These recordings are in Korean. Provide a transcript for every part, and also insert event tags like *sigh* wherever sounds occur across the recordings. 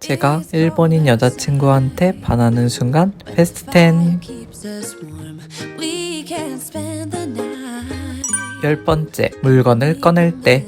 제가 일본인 여자친구한테 반하는 순간 베스트 10 keeps us warm. We can spend the night. 열 번째 물건을 꺼낼 때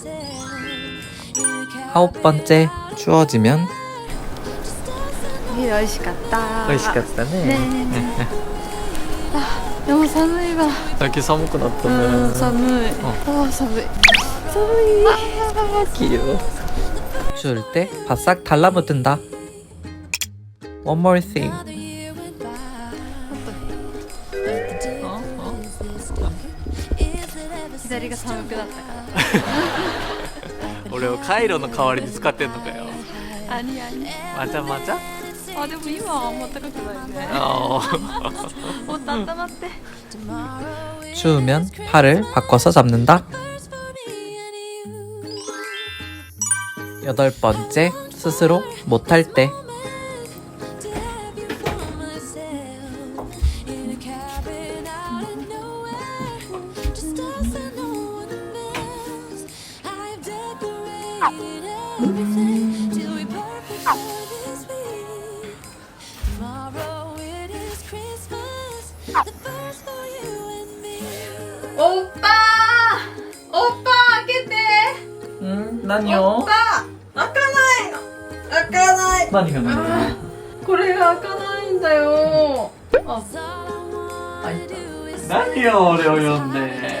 아홉 번째 추워지면 美味しかった美味しかったね*laughs* でも寒いわ 이렇게寒くなったうんね寒いあー寒い寒い 귀여워 추울 때 바싹 달라붙는다 One more thing 어? 어? 左が寒くなったから *laughs* 俺をカイロの代わりに使ってんのかよあにあにまたまたあでも今はあんま暖かくないね어. もっと温まって 추우면 팔을 바꿔서 잡는다 여덟 번째 스스로 못할 때 おっぱおっぱ開けて。うん？何を？開かない。開かない。何が？これ開かないんだよ。あ何を俺を呼んで？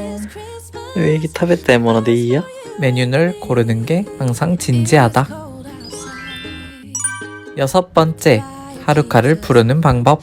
여기 食べたいものでいいよ 메뉴를 고르는 게 항상 진지하다 여섯 번째 하루카를 부르는 방법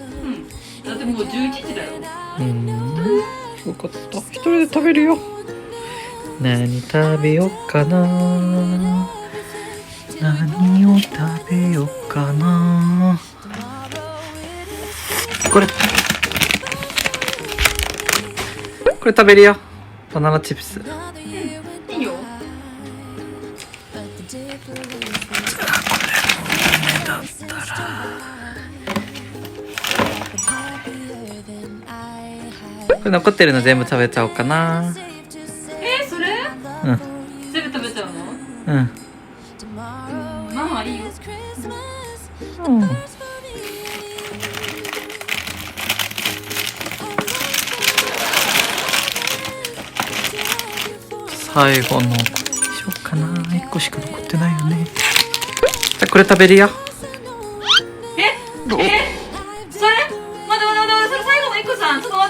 もう11時だよ。うん。よかった一人で食べるよ。何食べよっかな。何を食べよっかな。これ。これ食べるよ。バナナチップス。year went いいよ。But the difference is happier than I これ残ってるの全部食べちゃおうかな。えそれ？うん。全部食べちゃうの？うん、ママいいよ.うん、最後のこれにしようかな。1個しか残ってないよね。じゃあこれ食べるよ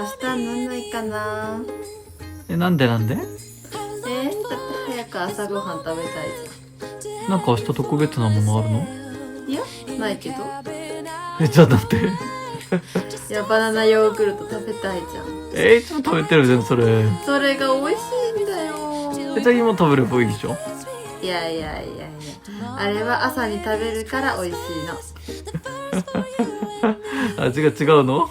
明日になんないかな？え、なんでなんで？えだって早く朝ごはん食べたいじなんか明日特別なものあるの？ゃんいやないけど。え、じゃあだって。*laughs* いやバナナヨーグルト食べたいじゃん。え、いつも食べてるじゃん、それ。それが美味しいんだよ。え、じゃあ今食べればいいでしょ？いやいやいやいや。あれは朝に食べるから美味しいの。*laughs* 味が違うの？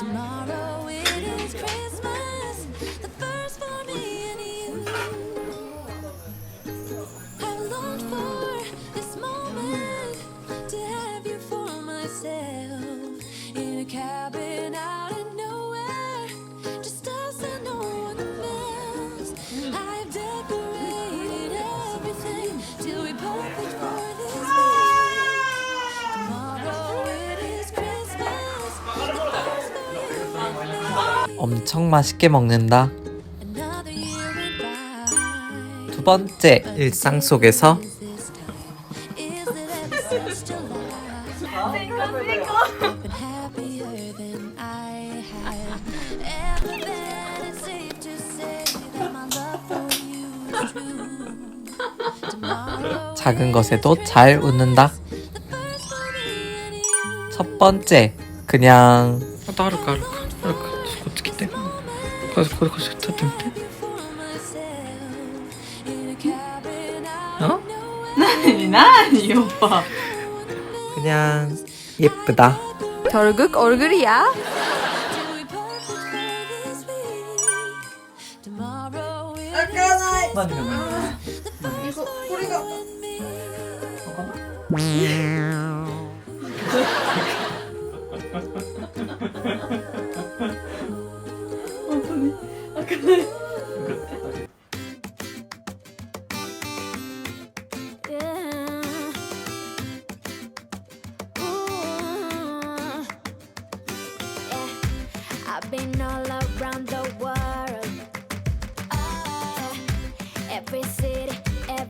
Tomorrow 엄청 맛있게 먹는다. 두 번째, 일상 속에서 작은 것에도 잘 웃는다. 첫 번째, 그냥. 아. 하루까. 거기서 거기서 거기서 쳤던데? 어? 나니 나니 오빠 그냥 예쁘다. 결국 얼굴이야. 이거 음. 꼬리가 *laughs* *laughs* I've been all around the